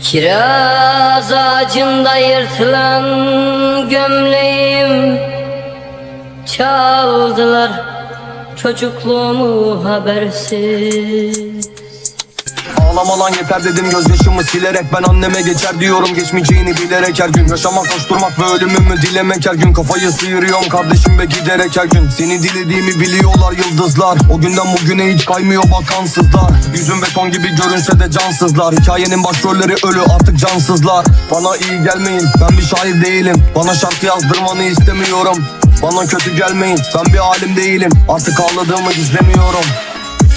Kiraz ağacında yırtılan gömleğim Çaldılar çocukluğumu habersiz Ağlama lan yeter dedim gözyaşımı silerek. Ben anneme geçer diyorum geçmeyeceğini bilerek. Her gün Yaşamak koşturmak ve ölümümü dilemek. Her gün Kafayı sıyırıyorum kardeşim ve giderek her gün. Seni dilediğimi biliyorlar yıldızlar. O günden bugüne hiç kaymıyor bakansızlar. Yüzüm beton gibi görünse de cansızlar. Hikayenin başrolleri ölü artık cansızlar. Bana iyi gelmeyin ben bir şair değilim. Bana şarkı yazdırmanı istemiyorum. Bana kötü gelmeyin ben bir alim değilim. Artık ağladığımı gizlemiyorum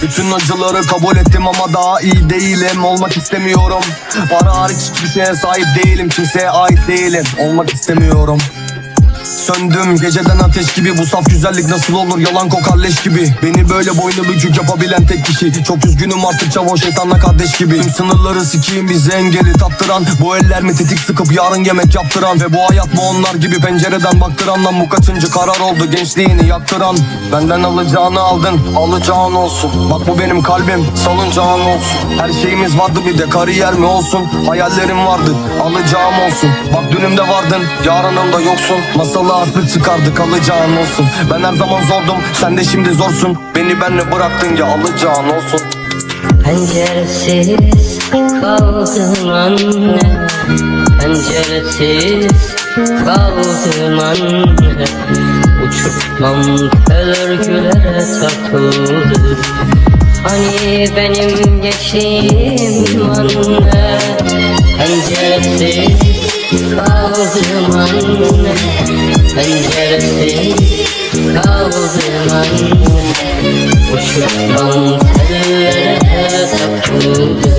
bütün acıları kabul ettim ama daha iyi değilim. Olmak istemiyorum. Para hariç hiçbir şeye sahip değilim. Kimseye ait değilim. Olmak istemiyorum Söndüm. Geceden ateş gibi Bu saf güzellik nasıl olur? Yalan kokar leş gibi. Beni böyle boynu bükük yapabilen tek kişi. Çok üzgünüm artık çavo şeytanla kardeş gibi. Tüm sınırları sikeyim bize engeli tattıran. Bu eller mi tetik sıkıp yarın yemek yaptıran? Ve bu hayat mı onlar gibi pencereden baktıran Lan. Bu kaçıncı karar oldu gençliğini yaktıran? Benden alacağını aldın alacağın olsun. Bak bu benim kalbim salıncağın olsun. Her şeyimiz vardı bir de kariyer mi olsun? Hayallerim vardı alacağım olsun. Bak dünümde vardın yarınımda yoksun. Masalı artık çıkardık alacağın olsun. Ben her zaman zordum sen de şimdi zorsun. Beni benle bıraktın ya alacağın olsun. Penceresiz kaldım anne. Penceresiz kaldım anne. Uçurtmam tel örgülere takıldı. Hani benim geçtiğim anne. Penceresiz kaldım anne Penceresiz kaldım anne Uçurtmam tellere takıldı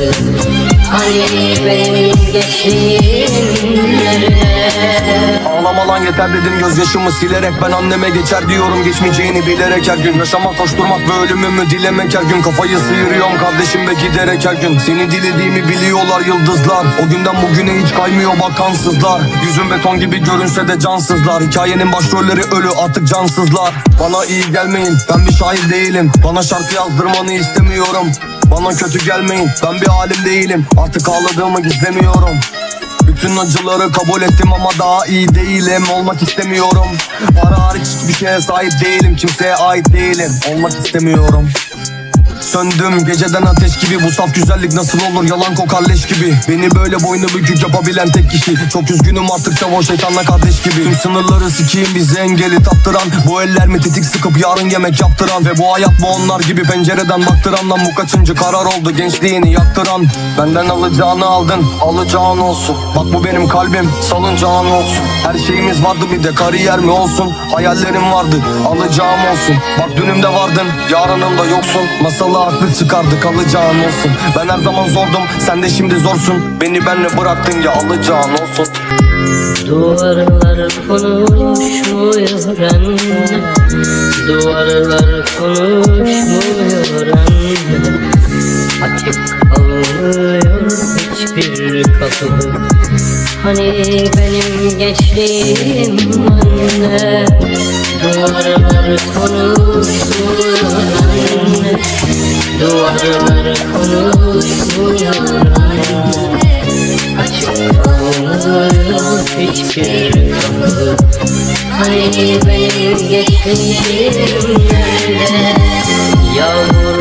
Hani benim geçtiğimlerine Ağlama lan yeter dedim gözyaşımı silerek. Ben anneme geçer diyorum geçmeyeceğini bilerek her gün. Yaşamak koşturmak ve ölümümü dilemek her gün. Kafayı sıyırıyorum kardeşim ve giderek her gün. Seni dilediğimi biliyorlar yıldızlar. O günden bugüne hiç kaymıyor bakansızlar Yüzüm beton gibi görünse de cansızlar. Hikayenin başrolleri ölü artık cansızlar. Bana iyi gelmeyin ben bir şair değilim. Bana şarkı yazdırmanı istemiyorum. Bana kötü gelmeyin ben bir alim değilim. Artık ağladığımı gizlemiyorum bütün acıları kabul ettim ama daha iyi değilim. Olmak istemiyorum. Para hariç hiçbir şeye sahip değilim. Kimseye ait değilim. Olmak istemiyorum Söndüm geceden ateş gibi. Bu saf güzellik nasıl olur? Yalan kokar leş gibi. Beni böyle boynu bükük yapabilen tek kişi. Çok üzgünüm artık çavo şeytanla kardeş gibi. Tüm sınırları sikeyim bizi engeli tattıran Bu eller mi tetik sıkıp yarın yemek yaptıran? Ve bu hayat mı onlar gibi pencereden baktıran? Lan bu kaçıncı karar oldu gençliğini yaktıran? Benden alacağını aldın alacağın olsun. Bak bu benim kalbim salıncağın olsun. Her şeyimiz vardı bir de kariyer mi olsun? Hayallerim vardı alacağım olsun. Bak dünümde vardın yarınımda yoksun. Masalı aklı çıkardık alacağın olsun. Ben her zaman zordum sen de şimdi zorsun. Beni benle bıraktın ya alacağın olsun. Duvarlar konuşmuyor anne. Duvarlar konuşmuyor anne. Açık kalmıyor hiçbir kapı. Hani benim gençliğim anne Duvarlar konuşmuyor anne Duvarlar konuşmuyor anne Açık kalmıyor hiçbir kapı Hani benim geçtiğim yerde Yağmurları